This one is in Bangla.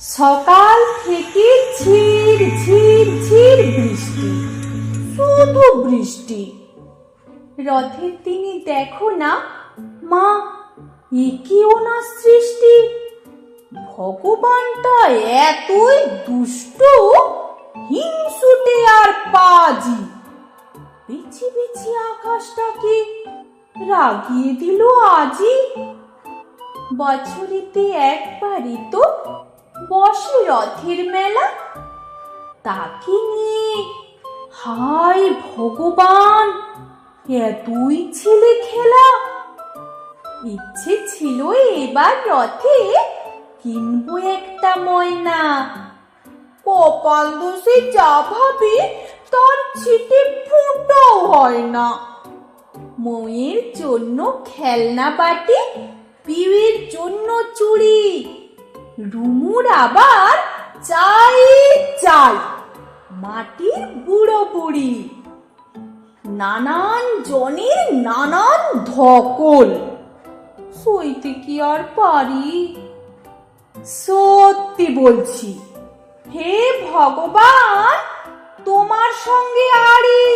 সকাল থেকে ঝির ঝির ঝির বৃষ্টি, শুধু বৃষ্টি। রথের দিনে দেখো না, মা একেও না সৃষ্টি। ভগবানটা এতই দুষ্ট, হিংসুটে আর পাজি। বিছি বিছি আকাশটাকে রাগিয়ে দিল আজি। বছরেতে একবারই তো বসে রথের মেলা। তাকে নিয়ে? হায় ভগবান এতই ছেলে খেলা। ইচ্ছে ছিল এবার রথে কিনবো একটা ময়না। কপাল দোষে যা ভাবে, তার ছিটে ফুটাও হয় না। ময়ের জন্য খেলনা বাটি, পিউয়ের জন্য চুড়ি। রুমুর আবার চাই চাই। মাটির বুড়ো বুড়ি। নানান জনের নানান ধকল। সইতে কি আর পারি? সত্যি বলছি, হে ভগবান, তোমার সঙ্গে আরি